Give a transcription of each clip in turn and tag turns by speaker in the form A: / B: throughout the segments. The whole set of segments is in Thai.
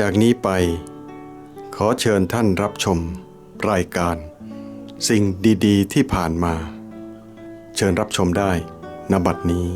A: จากนี้ไป ขอเชิญท่านรับชม รายการ สิ่งดี ๆ ที่ผ่านมา เชิญรับชมได้ณบัดนี้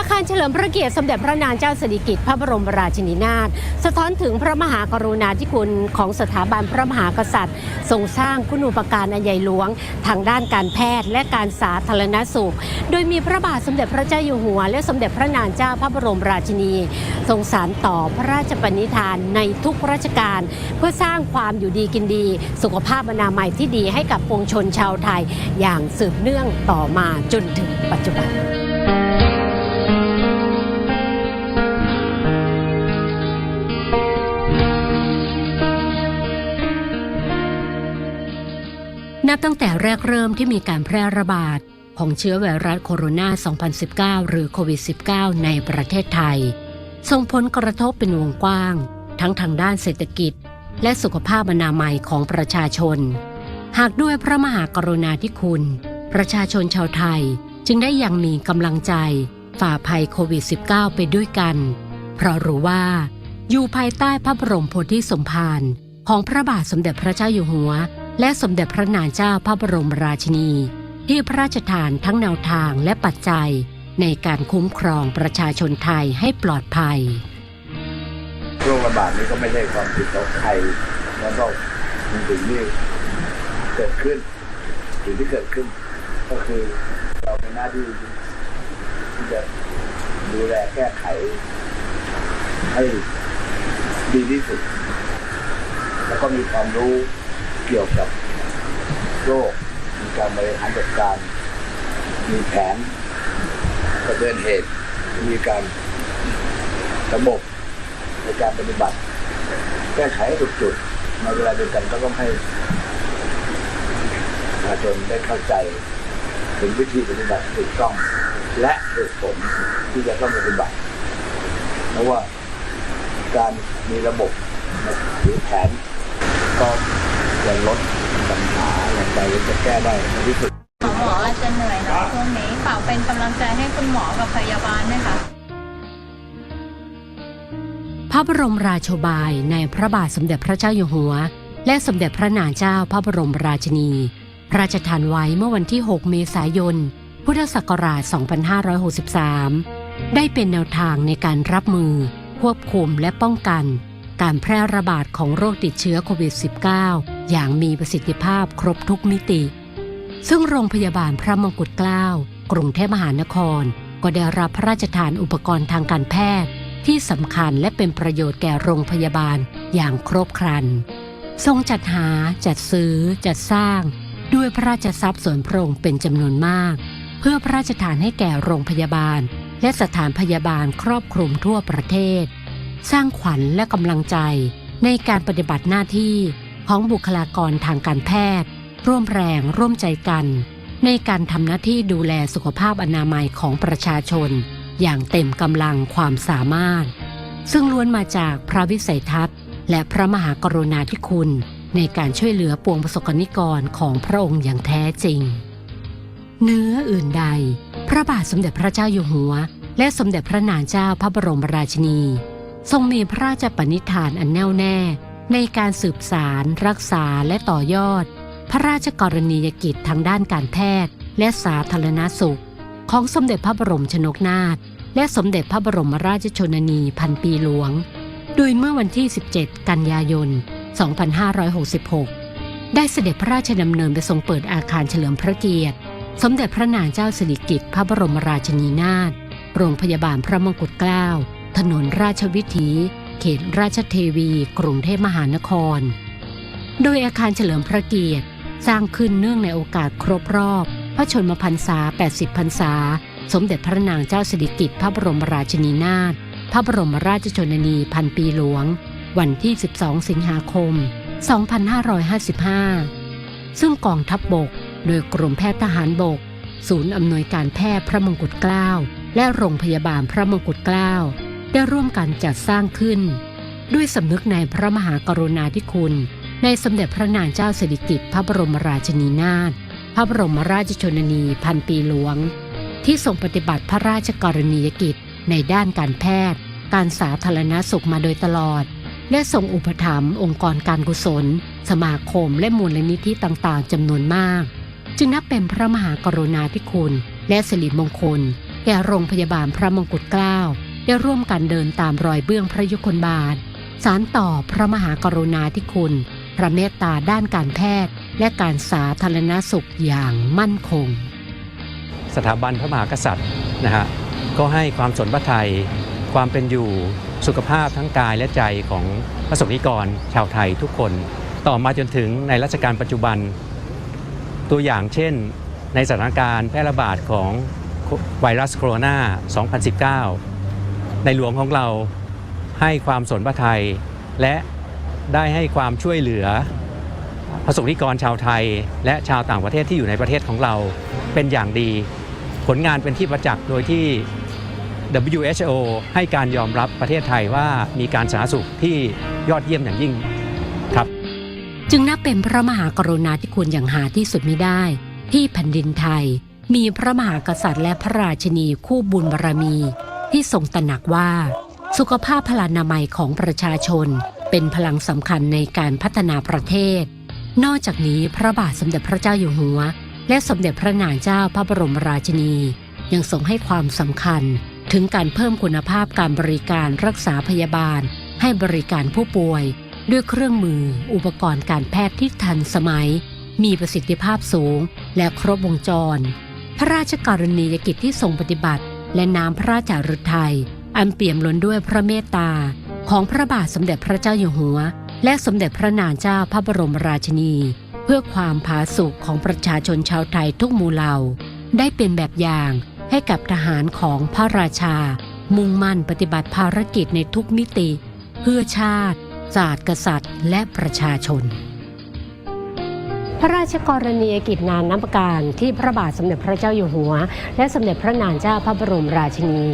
B: อาคารเฉลิมพระเกียรติสมเด็จพระนางเจ้าสิริกิติ์พระบรมราชินีนาถสะท้อนถึงพระมหากรุณาธิคุณของสถาบันพระมหากษัตริย์ ทรงสร้างคุณูปการอันใหญ่หลวง ทางด้านการแพทย์และการสาธารณสุข โดยมีพระบาทสมเด็จพระเจ้าอยู่หัว และสมเด็จพระนางเจ้าพระบรมราชินี ทรงสารต่อพระราชปณิธานในทุกราชการ เพื่อสร้างความอยู่ดีกินดี สุขภาพอนามัยที่ดีให้กับปวงชนชาวไทย อย่างสืบเนื่องต่อมาจนถึงปัจจุบัน นับตั้งแต่แรกเริ่มที่มีการแพร่ระบาด ของเชื้อไวรัสโคโรนา 2019 หรือโควิด -19 ในประเทศไทย ส่งผลกระทบเป็นวงกว้าง ทั้งทางด้านเศรษฐกิจ และสุขภาพอนามัยของประชาชน หากด้วยพระมหากรุณาธิคุณ ประชาชนชาวไทยจึงได้ยังมีกำลังใจ ฝ่าภัยโควิด -19 ไปด้วยกัน เพราะรู้ว่า อยู่ภายใต้พระบรมโพธิสมภารของพระบาทสมเด็จพระเจ้าอยู่หัว และสมเด็จพระนางเจ้าพระบรมราชินี ที่พระราชทานทั้งแนวทางและปัจจัย ในการคุ้มครองประชาชนไทยให้ปลอดภัย
C: โรคระบาดนี้ก็ไม่ใช่ความผิดของใครแล้วก็เป็นสิ่งที่เกิดขึ้นสิ่งที่เกิดขึ้น ก็คือเรามีหน้าที่ที่จะดูแลแก้ไข ให้ดีที่สุด แล้วก็มีความรู้ เกี่ยวกับโรค มีการบริหารจัดการ มีแผนประเดินเหตุ มีการระบบในการปฏิบัติ แก้ไขถูกจุดในเวลาเดียวกันก็ต้องให้ประชาชนได้เข้าใจถึงวิธีปฏิบัติที่ถูกต้อง และเหตุผลที่จะต้องปฏิบัติเพราะว่าการมีระบบหรือแผนก็ จะลดปัญหาลงไปและจะแก้ได้ในที่สุด
D: หมออาจจะเหนื่อยเนาะช่วงนี้ฝากเป็นกำลังใจให้คุณหมอกับพยาบาลด้วยค่ะ
B: พระบรมราโชบายในพระบาทสมเด็จพระเจ้าอยู่หัว และสมเด็จพระนางเจ้าพระบรมราชินี พระราชทานไว้เมื่อวันที่ 6 เมษายน พุทธศักราช 2563 ได้เป็นแนวทางในการรับมือ ควบคุมและป้องกัน การแพร่ระบาดของโรคติดเชื้อโควิด -19 อย่างมีประสิทธิภาพครบทุกมิติ ซึ่งโรงพยาบาลพระมงกุฎเกล้ากรุงเทพมหานคร ก็ได้รับพระราชทานอุปกรณ์ทางการแพทย์ ที่สำคัญและเป็นประโยชน์แก่โรงพยาบาลอย่างครบครัน ทรงจัดหาจัดซื้อ จัดสร้าง ด้วยพระราชทรัพย์ส่วนพระองค์เป็นจำนวนมาก เพื่อพระราชทานให้แก่โรงพยาบาล และสถานพยาบาลครอบคลุมทั่วประเทศ สร้างขวัญและกำลังใจในการปฏิบัติหน้าที่ ของบุคลากรทางการแพทย์ ร่วมแรงร่วมใจกัน ในการทำหน้าที่ดูแลสุขภาพอนามัยของประชาชน อย่างเต็มกำลังความสามารถ ซึ่งล้วนมาจากพระวิสัยทัศน์ และพระมหากรุณาธิคุณ ในการช่วยเหลือปวงประสบกนิกรของพระองค์อย่างแท้จริง เนื้ออื่นใด พระบาทสมเด็จพระเจ้าอยู่หัว และสมเด็จพระนางเจ้าพระบรมราชินี ทรงมีพระราชปณิธานอันแน่วแน่ ในการสืบสาร รักษาและต่อยอด พระราชกรณียกิจทางด้านการแพทย์ และสาธารณสุข ของสมเด็จพระบรมชนกนาถและสมเด็จพระบรมราชชนนีพันปีหลวง โดยเมื่อวันที่ 17 กันยายน 2566 ได้เสด็จพระราชดำเนินไปทรงเปิดอาคารเฉลิมพระเกียรติ สมเด็จพระนางเจ้าสิริกิติ์พระบรมราชินีนาถโรงพยาบาลพระมงกุฎเกล้า ถนนราชวิถี เขตราชเทวี กรุงเทพมหานคร โดยอาคารเฉลิมพระเกียรติ สร้างขึ้นเนื่องในโอกาสครบรอบ พระชนมพรรษา 80 พรรษา สมเด็จพระนางเจ้าสิริกิติ์พระบรมราชินีนาถ พระบรมราชชนนีพันปีหลวง วันที่ 12 สิงหาคม 2555 ซึ่งกองทัพบบก โดยกรมแพทย์ทหารบก ศูนย์อำนวยการแพทย์พระมงกุฎเกล้า และโรงพยาบาลพระมงกุฎเกล้า ได้ร่วมกันจัดสร้างขึ้น ด้วยสำนึกในพระมหากรุณาธิคุณ ในสมเด็จพระนางเจ้าสิริกิติ์พระบรมราชินีนาถพระบรมราชชนนีพันปีหลวง ที่ทรงปฏิบัติพระราชกรณียกิจในด้านการแพทย์ การสาธารณสุขมาโดยตลอด และทรงอุปถัมภ์องค์กรการกุศล สมาคมและมูลนิธิต่างๆจำนวนมาก จึงนับเป็นพระมหากรุณาธิคุณ และสิริมงคลแก่โรงพยาบาลพระมงกุฎเกล้า ได้ร่วมกันเดินตามรอยเบื้องพระยุคลบาท สารต่อพระมหากรุณาธิคุณ พระเมตตาด้านการแพทย์ และการสาธารณสุขอย่างมั่นคง
E: สถาบันพระมหากษัตริย์นะฮะก็ให้ความสนพระไทย ความเป็นอยู่สุขภาพทั้งกายและใจของพระสงฆ์นิกรชาวไทยทุกคน ต่อมาจนถึงในรัชกาลปัจจุบัน ตัวอย่างเช่น ในสถานการณ์แพร่ระบาดของไวรัสโคโรนา 2019 ในหลวงของเราให้ความสนพระไทย และได้ให้ความช่วยเหลือพระสงฆ์นิกรชาวไทย และชาวต่างประเทศที่อยู่ในประเทศของเราเป็นอย่างดี ผลงานเป็นที่ประจักษ์โดยที่ WHO ให้การยอมรับประเทศไทยว่ามีการสาธารณสุขที่ยอดเยี่ยมอย่างยิ่งครับ
B: จึงนับเป็นพระมหากรุณาธิคุณอย่างหาที่สุดไม่ได้ ที่แผ่นดินไทย มีพระมหากษัตริย์และพระราชินีคู่บุญบารมี ที่ทรงตระหนักว่า สุขภาพพลานามัยของประชาชน เป็นพลังสำคัญในการพัฒนาประเทศ นอกจากนี้พระบาทสมเด็จพระเจ้าอยู่หัว และสมเด็จพระนางเจ้าพระบรมราชินี ยังทรงให้ความสำคัญถึงการเพิ่มคุณภาพการบริการรักษาพยาบาล ให้บริการผู้ป่วย ด้วยเครื่องมือ อุปกรณ์การแพทย์ที่ทันสมัย มีประสิทธิภาพสูง และครบวงจร พระราชกรณียกิจที่ทรงปฏิบัติ และน้ำพระราชาฤทัยอันเปี่ยมล้นด้วยพระเมตตา ของพระบาทสมเด็จพระเจ้าอยู่หัว และสมเด็จพระนางเจ้าพระบรมราชินี เพื่อความผาสุกของประชาชนชาวไทยทุกหมู่เหล่า ได้เป็นแบบอย่างให้กับทหารของพระราชา มุ่งมั่นปฏิบัติภารกิจในทุกมิติ เพื่อชาติ ศาสตร์กษัตริย์ และประชาชน พระราชกรณียกิจนานน้ำการที่พระบาทสมเด็จพระเจ้าอยู่หัว และสมเด็จพระนางเจ้าพระบรมราชินี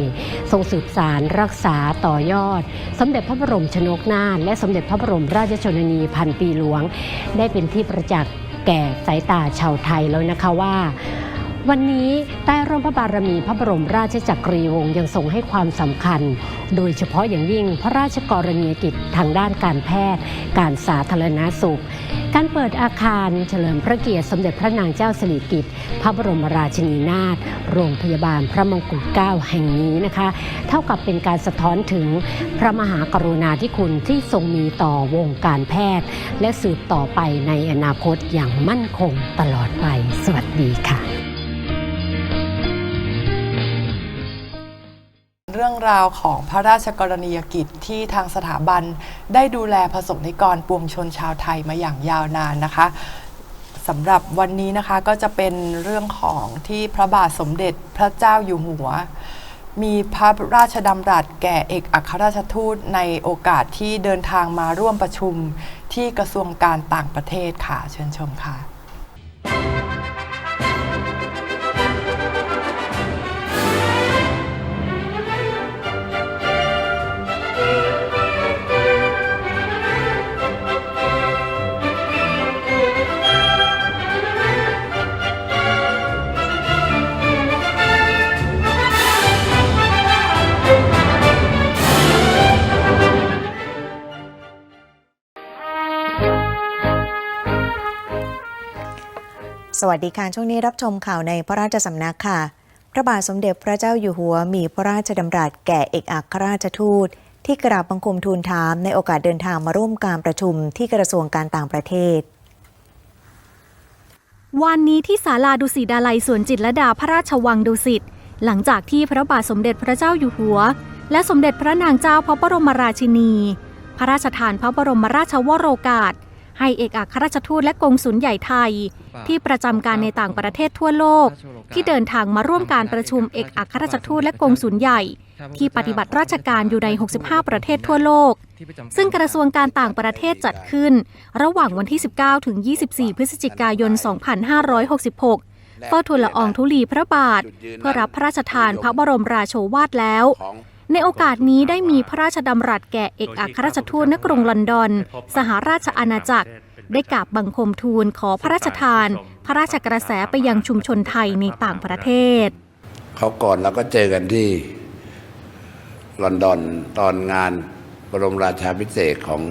B: ทรงสืบสารรักษาต่อยอด สมเด็จพระบรมชนกนาถและสมเด็จพระบรมราชชนนีพันปีหลวง ได้เป็นที่ประจักษ์แก่สายตาชาวไทยแล้วนะคะว่า วันนี้ใต้ร่มพระบารมีพระบรมราชจักรีวงศ์ยังทรงให้ความสำคัญ โดยเฉพาะอย่างยิ่งพระราชกรณียกิจทางด้านการแพทย์ การสาธารณสุข การเปิดอาคารเฉลิมพระเกียรติสมเด็จพระนางเจ้าสิริกิติ์พระบรมราชินีนาถโรงพยาบาลพระมงกุฎเกล้าแห่งนี้นะคะ เท่ากับเป็นการสะท้อนถึงพระมหากรุณาธิคุณที่ทรงมีต่อวงการแพทย์ และสืบต่อไปในอนาคตอย่างมั่นคงตลอดไป สวัสดีค่ะ
F: รื่องราวของพระราชกรณียกิจที่ทางสถาบันได้ดูแลผสมนิกรปวงชนชาวไทยมาอย่างยาวนานนะคะสำหรับวันนี้นะคะก็จะเป็นเรื่องของที่พระบาทสมเด็จพระเจ้าอยู่หัว มีพระราชดำรัสแก่เอกอัครราชทูตในโอกาสที่เดินทางมาร่วมประชุมที่กระทรวงการต่างประเทศค่ะ เชิญชมค่ะ
G: วัสดีค่ะ ช่วงนี้รับชมข่าวในพระราชสำนักค่ะ พระบาทสมเด็จพระเจ้าอยู่หัวมีพระราชดำรัสแก่เอกอัครราชทูต ที่กราบบังคมทูลถามในโอกาสเดินทางมาร่วมการประชุมที่กระทรวงการต่างประเทศ
H: วันนี้ที่ศาลาดุสิตดาลัยสวนจิตรลดาพระราชวังดุสิตหลังจากที่พระบาทสมเด็จพระเจ้าอยู่หัว และสมเด็จพระนางเจ้าพระบรมราชินี พระราชทานพระบรมราชวโรกาส ให้เอกอัครราชทูตและกงสุลใหญ่ไทย ที่ประจำการในต่างประเทศทั่วโลก ที่เดินทางมาร่วมการประชุมเอกอัครราชทูตและกงสุลใหญ่ ที่ปฏิบัติราชการอยู่ใน 65 ประเทศทั่วโลก ซึ่งกระทรวงการต่างประเทศจัดขึ้น ระหว่างวันที่ 19 ถึง 24 พฤศจิกายน 2566เฝ้าทูลละอองธุลีพระบาท เพื่อรับพระราชทานพระบรมราโชวาทแล้ว ในโอกาสนี้ได้มีพระราชดำรัสแก่เอกอัครราชทูตณกรุงลอนดอน สหราชอาณาจักร ได้กราบบังคมทูลขอพระราชทาน พระราชกระแสไปยังชุมชนไทยในต่างประเทศ
C: เขาก่อนแล้วก็เจอกันที่ลอนดอนตอนงานบรมราชาพิเศษของ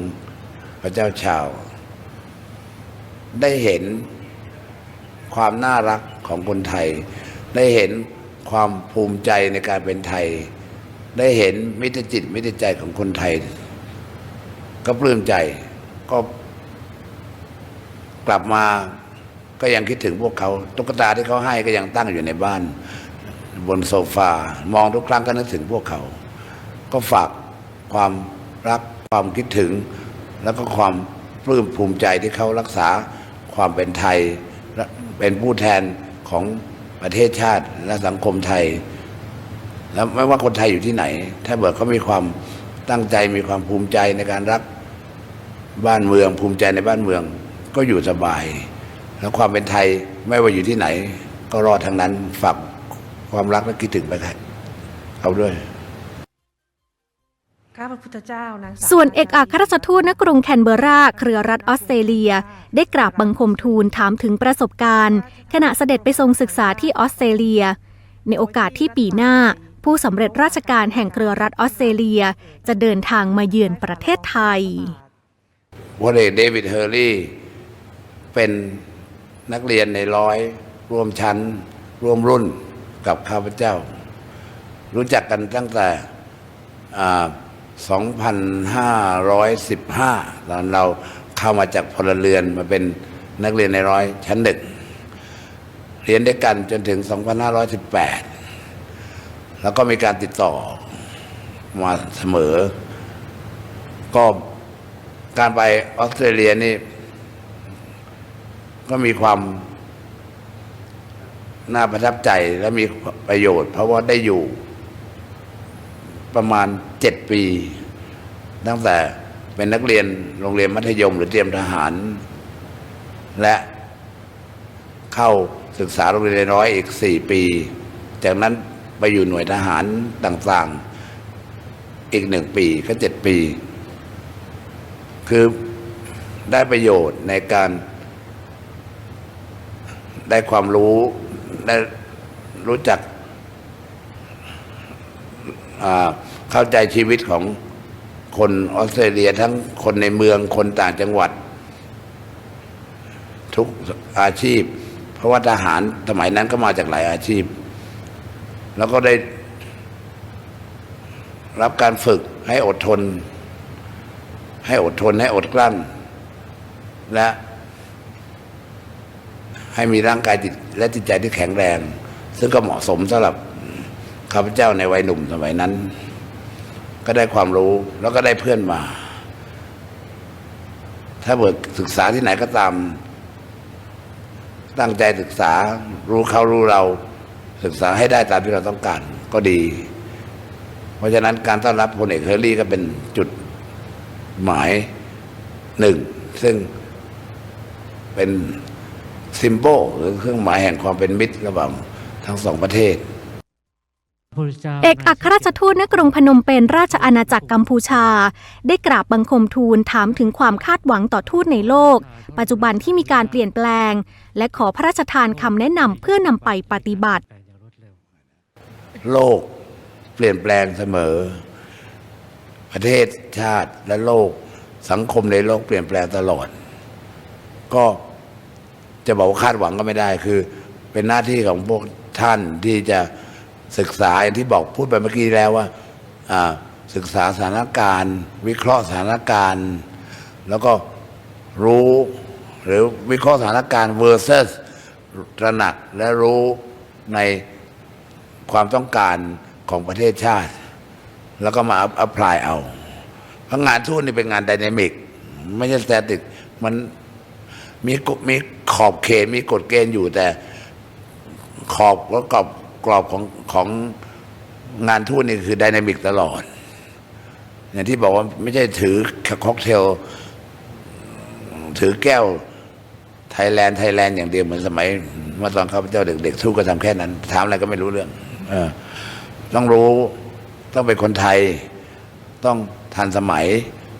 C: พระเจ้าชาว ได้เห็นความน่ารักของคนไทย ได้เห็นความภูมิใจในการเป็นไทย ได้เห็นมิตรจิตมิตรใจของคนไทย ก็ปลื้มใจก็กลับมาก็ยังคิดถึงพวกเขาตุ๊กตาที่เขาให้ก็ยังตั้งอยู่ในบ้าน บนโซฟามองทุกครั้งก็นึกถึงพวกเขา ก็ฝากความรักความคิดถึง แล้วก็ความปลื้มภูมิใจที่เขารักษาความเป็นไทยและเป็นผู้แทนของประเทศชาติและสังคมไทย แล้วไม่ว่าคนไทยอยู่ที่ไหน ถ้าเบิดเขามีความตั้งใจมีความภูมิใจในการรักบ้านเมือง ภูมิใจในบ้านเมืองก็อยู่สบาย แล้วความเป็นไทยไม่ว่าอยู่ที่ไหน ก็รอดทั้งนั้นฝากความรักและคิดถึงไปครับเอาด้วย
I: ข้าพระพุทธเจ้านางสาว
H: ส่วนเอกอัครราชทูตณกรุงแคนเบอร์รา เครือรัฐออสเตรเลีย ได้กราบบังคมทูลถามถึงประสบการณ์ ขณะเสด็จไปทรงศึกษาที่ออสเตรเลีย ในโอกาสที่ปีหน้า ผู้สำเร็จราชการแห่งเครือรัฐออสเตรเลีย จะเดินทางมาเยือนประเทศไทย
C: พลเอกเดวิดเฮอร์รี่เป็นนักเรียนในร้อยร่วมชั้น ร่วมรุ่นกับข้าพเจ้า รู้จักกันตั้งแต่ 2,515 ตอนเราเข้ามาจากพลเรือนมาเป็นนักเรียนในร้อยชั้นหนึ่งเรียนด้วยกันจนถึง 2,518 แล้วก็มีการติดต่อมาเสมอ ก็การไปออสเตรเลียนี่ ก็มีความน่าประทับใจและมีประโยชน์ เพราะว่าได้อยู่ประมาณเจ็ดปี ตั้งแต่เป็นนักเรียนโรงเรียนมัธยม หรือเตรียมทหาร และเข้าศึกษาโรงเรียนในร้อยอีกสี่ปี จากนั้น ไปอยู่หน่วยทหารต่างๆ อีกหนึ่งปีก็เจ็ดปี คือได้ประโยชน์ในการได้ความรู้ได้รู้จักเข้าใจชีวิตของคนออสเตรเลียทั้งคนในเมืองคนต่างจังหวัด ทุกอาชีพ เพราะว่าทหารสมัยนั้นก็มาจากหลายอาชีพ แล้วก็ได้รับการฝึกให้อดทน ให้อดทนให้อดกลั้น และให้มีร่างกายจิตและจิตใจที่แข็งแรง ซึ่งก็เหมาะสมสำหรับข้าพเจ้าในวัยหนุ่มสมัยนั้น ก็ได้ความรู้แล้วก็ได้เพื่อนมา ถ้าเบิดศึกษาที่ไหนก็ตาม ตั้งใจศึกษารู้เขารู้เรา ศึกษาให้ได้ตามที่เราต้องการก็ดี เพราะฉะนั้นการต้อนรับพลเอกเฮอร์รี่ก็เป็นจุดหมายหนึ่ง ซึ่งเป็นซิมโบลหรือเครื่องหมายแห่งความเป็นมิตรระหว่างทั้งสองประเทศ
H: เอกอัครราชทูตณกรุงพนมเปญราชอาณาจักรกัมพูชา ได้กราบบังคมทูลถามถึงความคาดหวังต่อทูตในโลก ปัจจุบันที่มีการเปลี่ยนแปลง และขอพระราชทานคำแนะนำเพื่อนำไปปฏิบัติ
C: โลกเปลี่ยนแปลงเสมอ ประเทศชาติและโลกสังคมในโลกเปลี่ยนแปลงตลอด ก็จะบอกว่าคาดหวังก็ไม่ได้คือ เป็นหน้าที่ของพวกท่านที่จะศึกษาอย่างที่บอกพูดไปเมื่อกี้แล้วว่าศึกษาสถานการณ์ วิเคราะห์สถานการณ์ แล้วก็รู้หรือวิเคราะห์สถานการณ์ versus ตระหนักและรู้ใน ความต้องการของประเทศชาติ แล้วก็มาอัพพลายเอาเพราะงานทูตนี่เป็นงานไดนามิกไม่ใช่สแตติกมันมีมีขอบเขตมีกฎเกณฑ์อยู่แต่ขอบและกรอบกรอบของของงานทูตนี่คือไดนามิกตลอด อย่างที่บอกว่าไม่ใช่ถือค็อกเทล ถือแก้วไทยแลนด์ไทยแลนด์อย่างเดียวเหมือนสมัยเมื่อตอนเขาพเจ้าเด็กๆทูตก็ทำแค่นั้น ถามอะไรก็ไม่รู้เรื่อง ต้องรู้ต้องเป็นคนไทย ต้องทันสมัย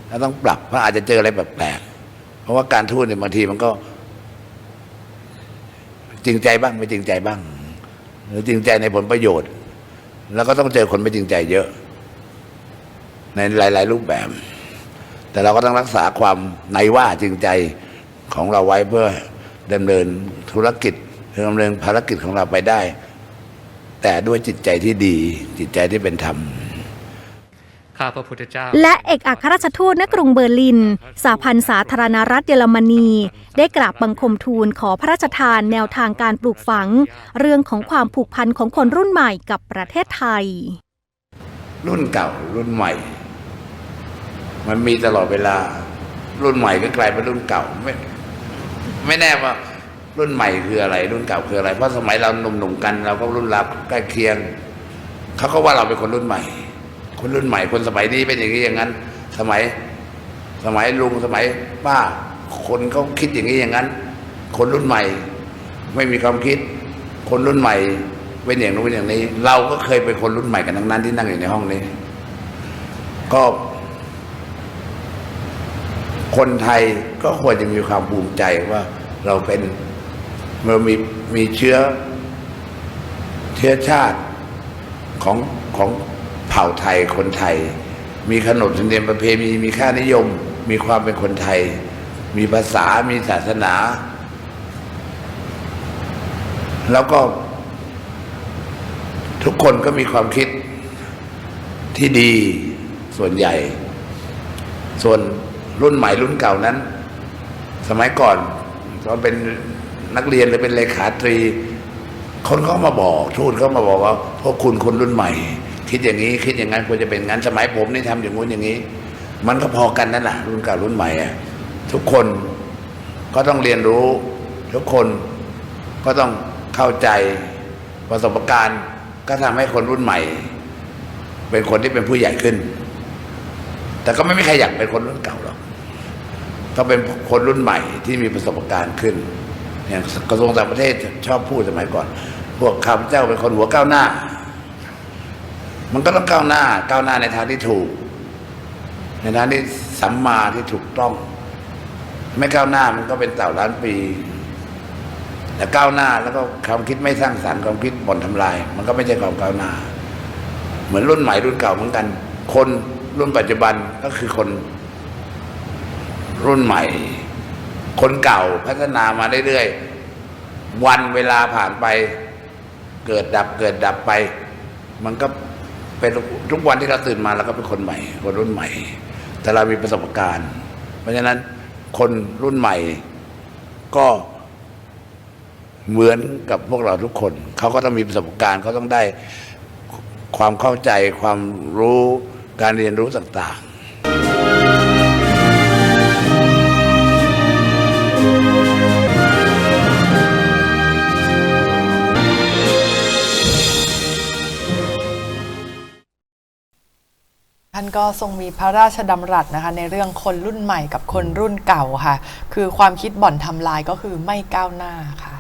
C: แล้วต้องปรับเพราะอาจจะเจออะไรแปลกๆเพราะว่าการทูตเนี่ยบางทีมันก็ จริงใจบ้างไม่จริงใจบ้าง หรือจริงใจในผลประโยชน์ แล้วก็ต้องเจอคนไม่จริงใจเยอะ ในหลาย ๆ รูปแบบ แต่เราก็ต้องรักษาความในว่าจริงใจของเราไว้เพื่อดำเนินธุรกิจดำเนินภารกิจของเราไปได้ แต่ด้วยจิตใจที่ดี จิตใจที่เป็นธรรม
E: ข้าพระพุทธเจ้า
H: และเอกอัครราชทูตณกรุงเบอร์ลิน สาพันธ์สาธารณรัฐเยอรมนี ได้กราบบังคมทูลขอพระราชทานแนวทางการปลูกฝัง เรื่องของความผูกพันของคนรุ่นใหม่กับประเทศไทย
C: รุ่นเก่ารุ่นใหม่ มันมีตลอดเวลา รุ่นใหม่ก็กลายเป็นรุ่นเก่าไม่ไม่แน่ว่า รุ่นใหม่คืออะไร รุ่นเก่าคืออะไร เพราะสมัยเราหนุ่มๆกัน เราก็รุ่นราวใกล้เคียง เขาก็ว่าเราเป็นคนรุ่นใหม่ คนรุ่นใหม่ คนสมัยนี้เป็นอย่างนี้อย่างนั้น สมัย สมัยลุงสมัยป้า คนเขาคิดอย่างนี้อย่างนั้น คนรุ่นใหม่ ไม่มีความคิด คนรุ่นใหม่เป็นอย่างนู้นเป็นอย่างนี้ เราก็เคยเป็นคนรุ่นใหม่กันทั้งนั้นที่นั่งอยู่ในห้องนี้ ก็ คนไทยก็ควรจะมีความภูมิใจว่าเราเป็น เรามีมีเชื้อ เชื้อชาติของของเผ่าไทยคนไทย มีขนบธรรมเนียมประเพณีมีค่านิยม มีความเป็นคนไทย มีภาษามีศาสนา แล้วก็ ทุกคนก็มีความคิดที่ดีส่วนใหญ่ ส่วนรุ่นใหม่รุ่นเก่านั้น สมัยก่อนตอนเป็น นักเรียนหรือเป็นเลขาตรี คนเขามาบอกทูตเขามาบอกว่าพวกคุณคนรุ่นใหม่ คิดอย่างนี้คิดอย่างนั้นควรจะเป็นงั้นสมัยผมนี่ทำอย่างงู้นอย่างนี้ มันก็พอกันนั่นแหละรุ่นเก่ารุ่นใหม่อะทุกคนก็ต้องเรียนรู้ ทุกคนก็ต้องเข้าใจประสบการณ์ก็ทำให้คนรุ่นใหม่ เป็นคนที่เป็นผู้ใหญ่ขึ้น แต่ก็ไม่มีใครอยากเป็นคนรุ่นเก่าหรอกต้องเป็นคนรุ่นใหม่ที่มีประสบการณ์ขึ้น อย่างกระทรวงต่างประเทศชอบพูดสมัยก่อน พวกข้าพเจ้าเป็นคนหัวก้าวหน้า มันก็ต้องก้าวหน้าก้าวหน้าในทางที่ถูก ในทางที่สัมมาที่ถูกต้อง ไม่ก้าวหน้ามันก็เป็นเต่าล้านปีแต่ก้าวหน้าแล้วก็ความคิดไม่สร้างสรรค์ความคิดบ่นทำลาย มันก็ไม่ใช่ความก้าวหน้า เหมือนรุ่นใหม่รุ่นเก่าเหมือนกัน คนรุ่นปัจจุบันก็คือคนรุ่นใหม่ คนเก่าพัฒนามาเรื่อยๆ วันเวลาผ่านไป เกิดดับเกิดดับไป มันก็เป็นทุกวันที่เราตื่นมาเราก็เป็นคนใหม่ คนรุ่นใหม่ แต่เรามีประสบการณ์ เพราะฉะนั้นคนรุ่นใหม่ก็เหมือนกับพวกเราทุกคน เขาก็ต้องมีประสบการณ์เขาต้องได้ความเข้าใจความรู้การเรียนรู้ต่าง
F: ท่านก็ทรงมีพระราชดำรัสนะคะในเรื่องคนรุ่นใหม่กับคนรุ่นเก่าค่ะ คือความคิดบ่อนทำลายก็คือไม่ก้าวหน้าค่ะ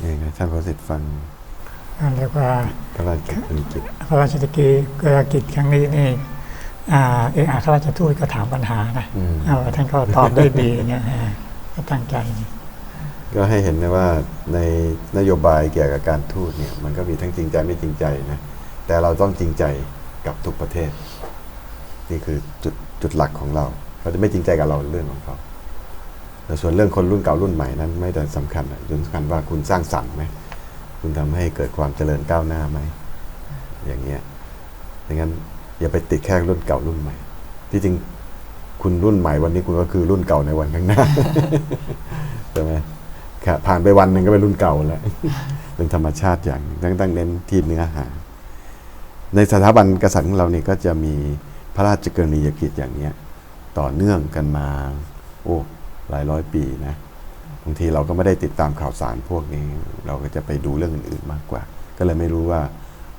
A: เองนะท่านประสิทธิ์ฟัง
I: อ่าเรียกว่า
A: พระราชกฤษกิจ
I: พระราชกิจครั้งนี้นี่อ่าเอกอัครราชทูตก็ถามปัญหานะ
A: อืม
I: เอาท่านก็ตอบได้ดีเนี่ยอ่าก็ตั้งใจ
A: ก็ให้เห็นนะว่าในนโยบายเกี่ยวกับการทูตเนี่ย มันก็มีทั้งจริงใจไม่จริงใจนะแต่เราต้องจริงใจกับทุกประเทศ นี่คือจุดจุดหลักของเราเขาจะไม่จริงใจกับเราเรื่องของเขาแต่ส่วนเรื่องคนรุ่นเก่ารุ่นใหม่นั้น ไม่แต่สำคัญสำคัญว่าคุณสร้างสรรค์ไหมคุณทำให้เกิดความเจริญก้าวหน้าไหมอย่างเงี้ยดังนั้นอย่าไปติดแค่รุ่นเก่ารุ่นใหม่ ที่จริงคุณรุ่นใหม่วันนี้คุณก็คือรุ่นเก่าในวันข้างหน้าใช่ไหมครับผ่านไปวันหนึ่งก็เป็นรุ่นเก่าแล้วเป็นธรรมชาติอย่างตั้งตั้งเน้นที่เนื้อหา ในสถาบันกษัตริย์ของเราเนี่ยก็จะมี พระราชกรณียกิจอย่างเนี้ยต่อเนื่องกันมา โอ้หลายร้อยปีนะบางทีเราก็ไม่ได้ติดตามข่าวสารพวกนี้ เราก็จะไปดูเรื่องอื่นๆมากกว่า ก็เลยไม่รู้ว่า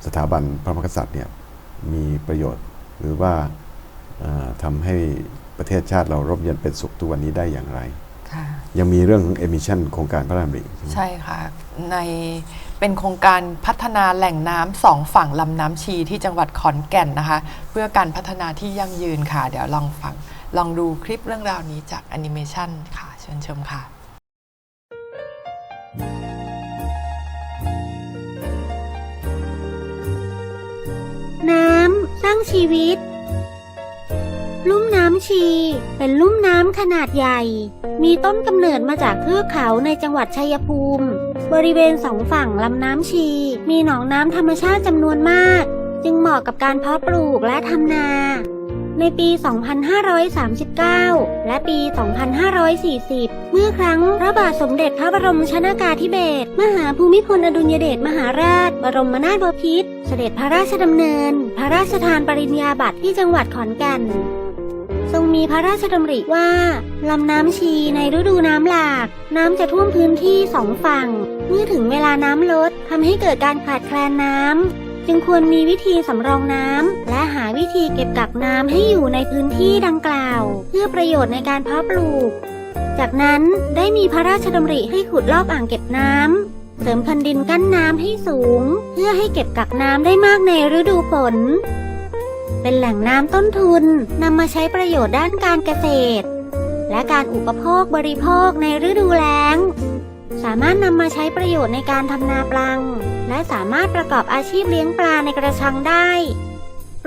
A: สถาบันพระมหากษัตริย์เนี่ยมีประโยชน์ หรือว่าเอ่อทำให้ประเทศชาติเราร่มเย็นเป็นสุขทุกวันนี้ได้อย่างไร
F: ค่ะ
A: ยังมีเรื่องของ emission โครงการพระรามริใช่ไหม
F: ใช่ค่ะ ใน เป็นโครงการพัฒนาแหล่งน้ำสองฝั่งลำน้ำชีที่จังหวัดขอนแก่นนะคะ เพื่อการพัฒนาที่ยั่งยืนค่ะ เดี๋ยวลองฟังลองดูคลิปเรื่องราวนี้จากแอนิเมชันค่ะ เชิญชมค่ะ
J: น้ำสร้างชีวิต ลุ่มน้ำชี เป็นลุ่มน้ำขนาดใหญ่ มีต้นกำเนิดมาจากเทือกเขาในจังหวัดชัยภูมิ บริเวณสองฝั่งลำน้ำชี มีหนองน้ำธรรมชาติจำนวนมาก จึงเหมาะกับการเพาะปลูกและทำนา ในปี 2539 และปี 2540 เมื่อครั้งพระบาทสมเด็จพระบรมชนากาธิเบศรมหาภูมิพลอดุลยเดชมหาราช บรมนาถบพิตรเสด็จพระราชดำเนิน พระราชทานปริญญาบัตรที่จังหวัดขอนแก่น ทรงมีพระราชดำริว่าลำน้ำชีในฤดูน้ำหลาก น้ำจะท่วมพื้นที่สองฝั่ง เมื่อถึงเวลาน้ำลดทำให้เกิดการขาดแคลนน้ำจึงควรมีวิธีสำรองน้ำ และหาวิธีเก็บกักน้ำให้อยู่ในพื้นที่ดังกล่าว เพื่อประโยชน์ในการเพาะปลูก จากนั้นได้มีพระราชดำริให้ขุดลอกอ่างเก็บน้ำ เสริมคันดินกั้นน้ำให้สูง เพื่อให้เก็บกักน้ำได้มากในฤดูฝน เป็นแหล่งน้ำต้นทุนนำมาใช้ประโยชน์ด้านการเกษตร และการอุปโภคบริโภคในฤดูแล้ง สามารถนำมาใช้ประโยชน์ในการทำนาปลัง และสามารถประกอบอาชีพเลี้ยงปลาในกระชังได้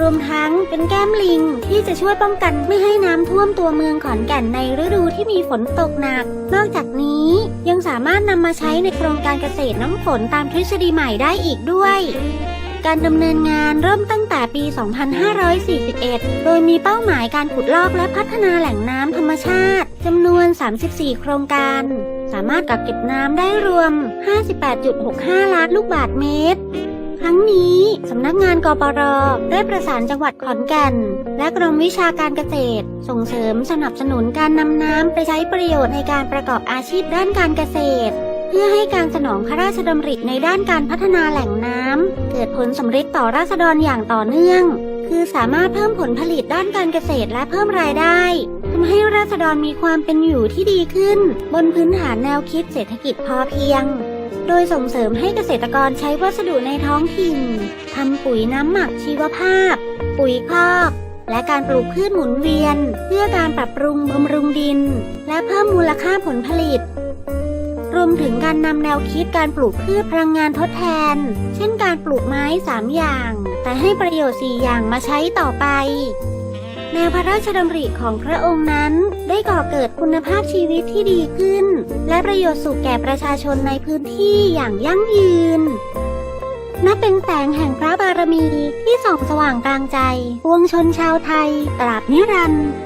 J: รวมทั้งเป็นแก้มลิงที่จะช่วยป้องกันไม่ให้น้ำท่วมตัวเมืองขอนแก่นในฤดูที่มีฝนตกหนัก นอกจากนี้ยังสามารถนำมาใช้ในโครงการเกษตรน้ำฝนตามทฤษฎีใหม่ได้อีกด้วย การดำเนินงานเริ่มตั้งแต่ปี 2541 โดยมีเป้าหมายการขุดลอกและพัฒนาแหล่งน้ำธรรมชาติจำนวน 34 โครงการ สามารถกักเก็บน้ำได้รวม 58.65 ล้านลูกบาศก์เมตรครั้งนี้สำนักงานกปรได้ประสานจังหวัดขอนแก่น และกรมวิชาการเกษตร ส่งเสริมสนับสนุนการนำน้ำไปใช้ประโยชน์ในการประกอบอาชีพด้านการเกษตร พื่อให้การสนองพระราชดำริในด้านการพัฒนาแหล่งน้ำเกิดผลสำเร็จต่อราษฎรอย่างต่อเนื่อง คือสามารถเพิ่มผลผลิตด้านการเกษตรและเพิ่มรายได้ทำให้ราษฎรมีความเป็นอยู่ที่ดีขึ้น บนพื้นฐานแนวคิดเศรษฐกิจพอเพียง โดยส่งเสริมให้เกษตรกรใช้วัสดุในท้องถิ่นทำปุ๋ยน้ำหมักชีวภาพ ปุ๋ยคอกและการปลูกพืชหมุนเวียน เพื่อการปรับปรุงบำรุงดิน และเพิ่มมูลค่าผลผลิต รวมถึงการนำแนวคิดการปลูกพืชพลังงานทดแทน เช่นการปลูกไม้ 3 อย่าง แต่ให้ประโยชน์ 4 อย่างมาใช้ต่อไป แนวพระราชดำริของพระองค์นั้น ได้ก่อเกิดคุณภาพชีวิตที่ดีขึ้น และประโยชน์สุขแก่ประชาชนในพื้นที่อย่างยั่งยืนนับเป็นแสงแห่งพระบารมีที่ส่องสว่างกลางใจปวงชนชาวไทย ตราบนิรันดร์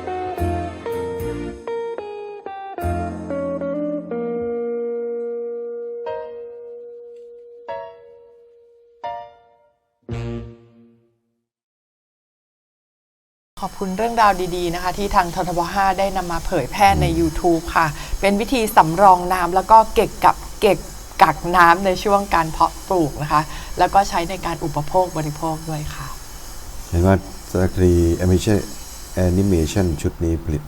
F: ขอบคุณเรื่องราวดีๆนะคะ ที่ทางททบ 5 ได้นำมาเผยแพร่ใน YouTube ค่ะ เป็นวิธีสำรองน้ำแล้วก็เก็บกับเก็บกักน้ำในช่วงการเพาะปลูกนะคะ แล้วก็ใช้ในการอุปโภคบริโภคด้วยค่ะ
A: เห็นว่าสารคดีแอนิเมชันแอนิเมชันชุดนี้ผลิต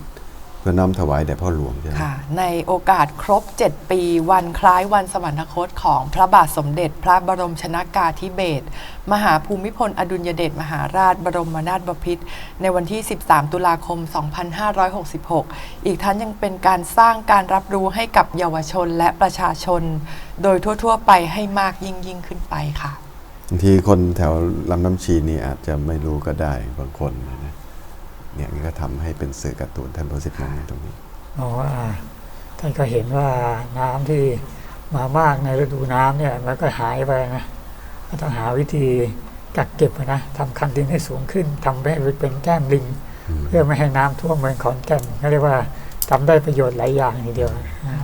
A: เพื่อน้อมถวายแด่พ่อหลวงใช่ไหม
F: ค่ะในโอกาสครบ 7 ปีวันคล้ายวันสวรรคตของพระบาทสมเด็จพระบรมชนากาธิเบศรมหาภูมิพลอดุลยเดชมหาราชบรมนาถบพิตรในวันที่ 13 ตุลาคม 2566 อีกทั้งยังเป็นการสร้างการรับรู้ให้กับเยาวชนและประชาชน โดยทั่ว ๆ ไปให้มากยิ่งยิ่งขึ้นไปค่ะ
A: บางทีคนแถวลำน้ำชีนี่อาจจะไม่รู้ก็ได้บางคนนะ เนี่ยนี่ก็ทำให้เป็นสื่อการ์ตูนท่านประสิทธิ์มองในตรงนี้
I: เพราะว่าท่านก็เห็นว่าน้ำที่มามากในฤดูน้ำเนี่ยมันก็หายไปนะก็ต้องหาวิธีกักเก็บนะทำคันดินให้สูงขึ้นทำให้เป็นแก้มลิง เพื่อไม่ให้น้ำท่วมเมืองขอนแก่นก็เรียกว่าทำได้ประโยชน์หลายอย่างทีเดียวอ่า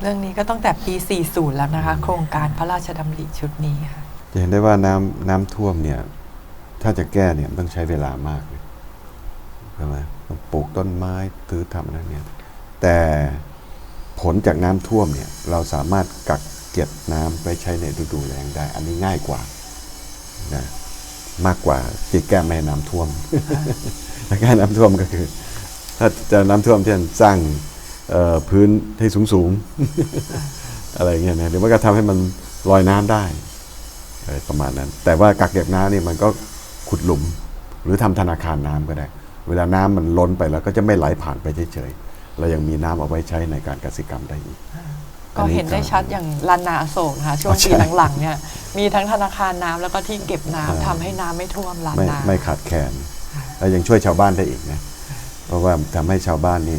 F: เรื่องนี้ก็ตั้งแต่ปี 40 แล้วนะคะ โครงการพระราชดำริชุดนี้ค่ะ
A: จะเห็นได้ว่าน้ำน้ำท่วมเนี่ย ถ้าจะแก้เนี่ยต้องใช้เวลามากเลย ใช่ไหมปลูกต้นไม้ถือทำอะไรเนี่ยแต่ผลจากน้ำท่วมเนี่ยเราสามารถกักเก็บน้ำไว้ใช้ในฤดูแล้งได้ อันนี้ง่ายกว่านะมากกว่าที่แก้ไม่ให้น้ำท่วมถ้แก้น้ำท่วมก็คือ ถ้าจะน้ำท่วมเช่นสร้างพื้นให้สูงสูงอะไรเงี้ยนะหรือว่าก็ทำให้มันลอยน้ำได้ประมาณนั้น แต่ว่ากักเก็บน้ำนี่มันก็ขุดหลุม หรือทำธนาคารน้ำก็ได้ เวลาน้ำมันล้นไปแล้วก็จะไม่ไหลผ่านไปเฉยๆเรายังมีน้ำเอาไว้ใช้ในการเกษตรกรรมได้อีก
F: ก็เห็นได้ชัดอย่างลานนาอโศกนะคะช่วง
A: อ๋อใช่
F: ปีหลังๆเนี่ยมีทั้งธนาคารน้ำแล้วก็ที่เก็บน้ำ
A: อ่า
F: ทำให้น้ำไม่ท่วมลาน
A: ไม่
F: นา
A: ไม่ขาดแคลนแล้วยังช่วยชาวบ้านได้อีกนะเพราะว่าทำให้ชาวบ้านนี่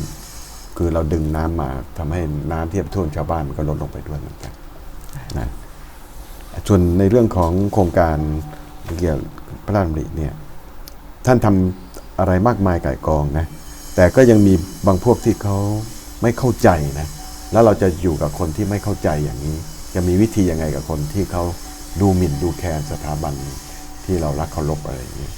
A: คือเราดึงน้ำมาทำให้น้ำที่ท่วมชาวบ้านมันก็ลดลงไปด้วยเหมือนกันนะส่วนในเรื่องของโครงการเกี่ยวกับพระราชดำริเนี่ยท่านทำ อะไรมากมายไก่ายกองนะแต่ก็ยังมีบางพวกที่เขาไม่เข้าใจนะแล้วเราจะอยู่กับคนที่ไม่เข้าใจอย่างนี้ จะมีวิธียังไงกับคนที่เขาดูหมิ่นดูแคลนสถาบันที่เรารักเคารพอะไรอย่างนี้